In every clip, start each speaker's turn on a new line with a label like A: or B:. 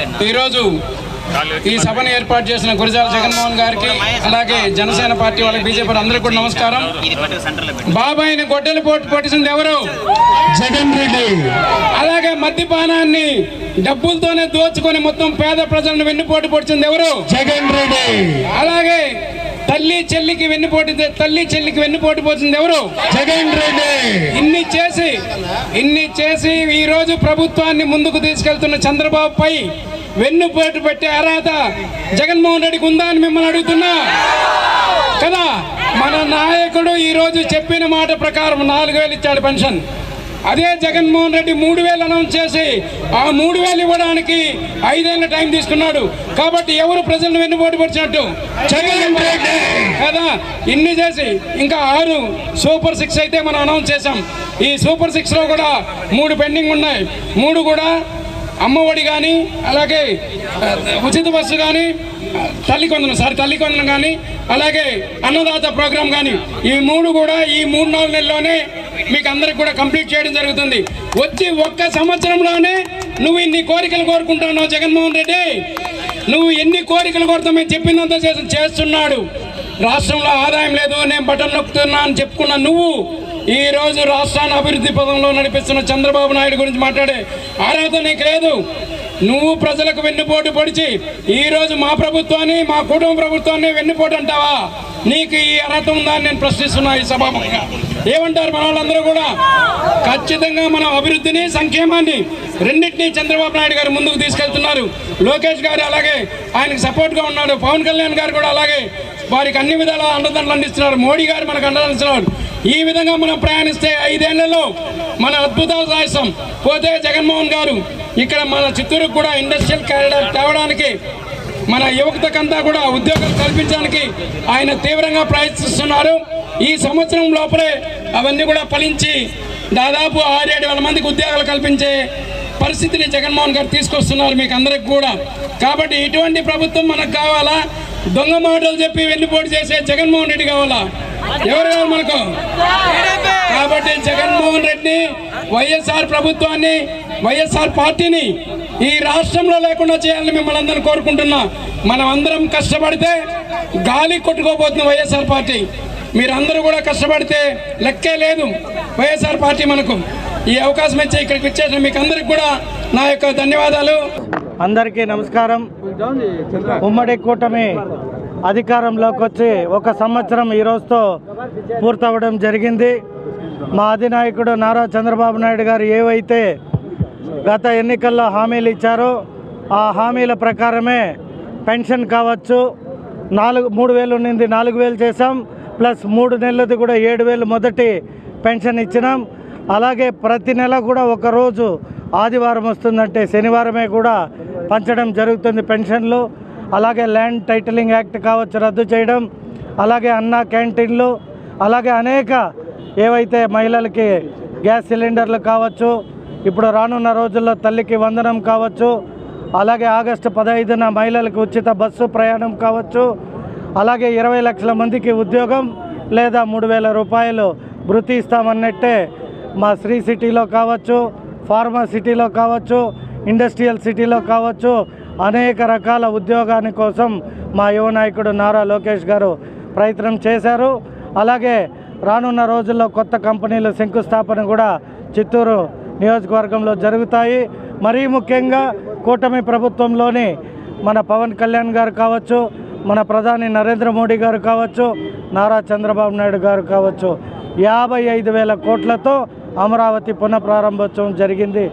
A: ఈరోజు ఈ సభను ఏర్పాటు చేసిన గురజాల జగన్మోహన్ గారికి అలాగే జనసేన పార్టీ వాళ్ళకి బీజేపీ అందరికీ కూడా నమస్కారం. బాబాయిని గొడ్డలి పోటు పొట్టింది ఎవరు?
B: జగన్ రెడ్డి.
A: అలాగే మద్యపానాన్ని డబ్బులతోనే దోచుకొని మొత్తం పేద ప్రజలను వెన్నుపోటు పొడిచింది ఎవరు?
B: జగన్ రెడ్డి.
A: అలాగే తల్లి చెల్లికి వెన్నుపోటు తల్లి చెల్లికి వెన్నుపోటు పోతుంది ఎవరు?
B: జగన్ రెడ్డి.
A: ఇన్ని చేసి ఇన్ని చేసి ఈ రోజు ప్రభుత్వాన్ని ముందుకు తీసుకెళ్తున్న చంద్రబాబు పై వెన్నుపోటు పెట్టే అర్హత జగన్మోహన్ రెడ్డికి ఉందా అని మిమ్మల్ని అడుగుతున్నా. కదా మన నాయకుడు ఈ రోజు చెప్పిన మాట ప్రకారం నాలుగు వేలు ఇచ్చాడు పెన్షన్. అదే జగన్మోహన్ రెడ్డి మూడు వేలు అనౌన్స్ చేసి ఆ మూడు వేలు ఇవ్వడానికి ఐదేళ్ళ టైం తీసుకున్నాడు. కాబట్టి ఎవరు ప్రజలను వెన్నుపోటు
B: రెడ్డి.
A: కదా? ఇన్ని చేసి ఇంకా ఆరు సూపర్ సిక్స్ అయితే మనం అనౌన్స్ చేసాం ఈ సూపర్ సిక్స్లో కూడా మూడు పెండింగ్ ఉన్నాయి. మూడు కూడా అమ్మఒడి కానీ అలాగే ఉచిత బస్సు కానీ తల్లి కొందనం సారీ తల్లి కొందనం కానీ అలాగే అన్నదాత ప్రోగ్రాం కానీ ఈ మూడు కూడా ఈ మూడు నాలుగు నెలల్లోనే మీకు అందరికి కూడా కంప్లీట్ చేయడం జరుగుతుంది. వచ్చి ఒక్క సంవత్సరంలోనే నువ్వు ఇన్ని కోరికలు కోరుకుంటున్నావు జగన్మోహన్ రెడ్డి. నువ్వు ఎన్ని కోరికలు కోరుతా మేము చెప్పిందంతా చేసి చేస్తున్నాడు. రాష్ట్రంలో ఆదాయం లేదు నేను బటన్ నొక్కుతున్నా అని చెప్పుకున్న నువ్వు ఈ రోజు రాష్ట్రాన్ని అభివృద్ధి పదంలో నడిపిస్తున్న చంద్రబాబు నాయుడు గురించి మాట్లాడే అర్హత నీకు లేదు. నువ్వు ప్రజలకు వెన్నుపోటు పొడిచి ఈరోజు మా ప్రభుత్వాన్ని మా కుటుంబ ప్రభుత్వాన్ని వెన్నుపోటు అంటావా? నీకు ఈ అర్హత ఉందా నేను ప్రశ్నిస్తున్నా ఈ సభాముఖంగా. ఏమంటారు మన వాళ్ళందరూ కూడా? ఖచ్చితంగా మనం అభివృద్ధిని సంక్షేమాన్ని రెండింటినీ చంద్రబాబు నాయుడు గారు ముందుకు తీసుకెళ్తున్నారు. లోకేష్ గారు అలాగే ఆయనకు సపోర్ట్గా ఉన్నాడు. పవన్ కళ్యాణ్ గారు కూడా అలాగే వారికి అన్ని విధాల అండదండలు అందిస్తున్నారు. మోడీ గారు మనకు అండదండిస్తున్నారు ఈ విధంగా మనం ప్రయాణిస్తే ఐదేళ్ళలో మన అద్భుతాలు సాధిస్తాం పోతే జగన్మోహన్ గారు ఇక్కడ మన చిత్తూరుకు కూడా ఇండస్ట్రియల్ క్యారిడర్ తేవడానికి మన యువతకంతా కూడా ఉద్యోగాలు కల్పించడానికి ఆయన తీవ్రంగా ప్రయత్నిస్తున్నారు. ఈ సంవత్సరం లోపలే అవన్నీ కూడా ఫలించి దాదాపు ఆరేడు వేల మందికి ఉద్యోగాలు కల్పించే పరిస్థితిని జగన్మోహన్ గారు తీసుకొస్తున్నారు మీకు అందరికి కూడా. కాబట్టి ఇటువంటి ప్రభుత్వం మనకు కావాలా? దొంగ మాటలు చెప్పి వెన్నుపోటు చేసే జగన్మోహన్ రెడ్డి కావాలా? ఎవరు కావాలి మనకు? కాబట్టి జగన్మోహన్ రెడ్డి వైఎస్ఆర్ ప్రభుత్వాన్ని వైఎస్ఆర్ పార్టీని ఈ రాష్ట్రంలో లేకుండా చేయాలని మిమ్మల్ని అందరిని కోరుకుంటున్నా. మనం అందరం కష్టపడితే గాలి కొట్టుకోబోతుంది వైఎస్ఆర్ పార్టీ. మీరందరూ కూడా కష్టపడితే లెక్కే లేదు వైఎస్ఆర్ పార్టీ మనకు. ఈ అవకాశం ఇచ్చే ఇక్కడికి ఇచ్చేసిన మీకు అందరికి కూడా నా యొక్క ధన్యవాదాలు.
C: అందరికీ నమస్కారం. ఉమ్మడి కూటమి అధికారంలోకి వచ్చి ఒక సంవత్సరం ఈ రోజుతో పూర్తవడం జరిగింది. మా అధినాయకుడు నారా చంద్రబాబు నాయుడు గారు ఏవైతే గత ఎన్నికల్లో హామీలు ఇచ్చారో. ఆ హామీల ప్రకారమే పెన్షన్ కావచ్చు. నాలుగు మూడు వేలు ఉన్నింది నాలుగు వేలు చేసాం ప్లస్ మూడు నెలలది కూడా ఏడు వేలు మొదటి పెన్షన్ ఇచ్చినాం. అలాగే ప్రతి నెల కూడా ఒకరోజు ఆదివారం వస్తుందంటే శనివారమే కూడా పంచడం జరుగుతుంది పెన్షన్లు. అలాగే ల్యాండ్ టైటిలింగ్ యాక్ట్ కావచ్చు రద్దు చేయడం. అలాగే అన్న క్యాంటీన్లు. అలాగే అనేక ఏవైతే మహిళలకి గ్యాస్ సిలిండర్లు కావచ్చు ఇప్పుడు రానున్న రోజుల్లో తల్లికి వందనం కావచ్చు అలాగే ఆగస్టు పదహైదున మహిళలకు ఉచిత బస్సు ప్రయాణం కావచ్చు అలాగే ఇరవై లక్షల మందికి ఉద్యోగం లేదా మూడు వేల రూపాయలు వృత్తి ఇస్తామన్నట్టే మా శ్రీ సిటీలో కావచ్చు ఫార్మా సిటీలో కావచ్చు ఇండస్ట్రియల్ సిటీలో కావచ్చు అనేక రకాల ఉద్యోగాని కోసం మా యువ నాయకుడు నారా లోకేష్ గారు ప్రయత్నం చేశారు. అలాగే రానున్న రోజుల్లో కొత్త కంపెనీలు శంకుస్థాపన కూడా చిత్తూరు నియోజకవర్గంలో జరుగుతాయి. మరీ ముఖ్యంగా కూటమి ప్రభుత్వంలోని మన పవన్ కళ్యాణ్ గారు కావచ్చు మన ప్రధాని నరేంద్ర మోడీ గారు కావచ్చు నారా చంద్రబాబు నాయుడు గారు కావచ్చు. యాభై ఐదు వేల కోట్లతో అమరావతి పునఃప్రారంభోత్సవం జరిగింది.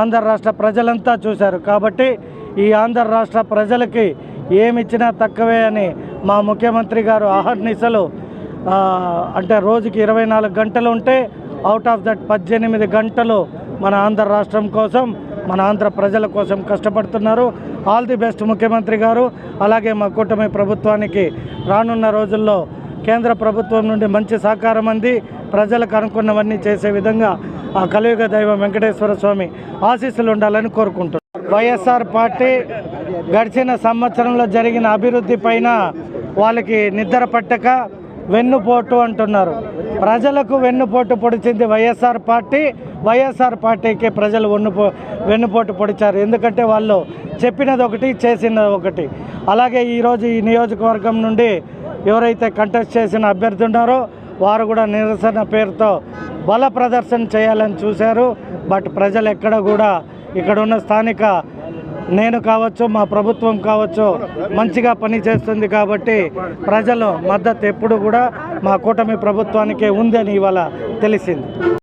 C: ఆంధ్ర రాష్ట్ర ప్రజలంతా చూశారు. కాబట్టి ఈ ఆంధ్ర రాష్ట్ర ప్రజలకి ఏమిచ్చినా తక్కువే అని మా ముఖ్యమంత్రి గారు అహర్నిశలు అంటే రోజుకి ఇరవై నాలుగు గంటలు ఉంటే అవుట్ ఆఫ్ దట్ పద్దెనిమిది గంటలు మన ఆంధ్ర రాష్ట్రం కోసం మన ఆంధ్ర ప్రజల కోసం కష్టపడుతున్నారు. ఆల్ ది బెస్ట్ ముఖ్యమంత్రి గారు. అలాగే మా కూటమి ప్రభుత్వానికి రానున్న రోజుల్లో కేంద్ర ప్రభుత్వం నుండి మంచి సహకారం అంది. ప్రజలకు అనుకున్నవన్నీ చేసే విధంగా ఆ కలియుగ దైవం వెంకటేశ్వర స్వామి ఆశీస్సులు ఉండాలని కోరుకుంటున్నాను వైఎస్ఆర్ పార్టీ గడిచిన సంవత్సరంలో జరిగిన అభివృద్ధి పైన వాళ్ళకి నిద్ర పట్టక వెన్నుపోటు అంటున్నారు. ప్రజలకు వెన్నుపోటు పొడిచింది వైఎస్ఆర్ పార్టీ. వైఎస్ఆర్ పార్టీకి ప్రజలు వెన్నుపో వెన్నుపోటు పొడిచారు. ఎందుకంటే వాళ్ళు చెప్పినది ఒకటి చేసినది ఒకటి అలాగే ఈరోజు ఈ నియోజకవర్గం నుండి ఎవరైతే కంటెస్ట్ చేసిన అభ్యర్థి ఉన్నారో వారు కూడా నిరసన పేరుతో బల ప్రదర్శన చేయాలని చూశారు. బట్ ప్రజలు ఎక్కడ కూడా ఇక్కడ ఉన్న స్థానిక నేను కావచ్చు మా ప్రభుత్వం కావచ్చు మంచిగా పనిచేస్తుంది కాబట్టి ప్రజలు మద్దతు ఎప్పుడు కూడా మా కూటమి ప్రభుత్వానికే ఉందని ఇవాళ తెలిసింది.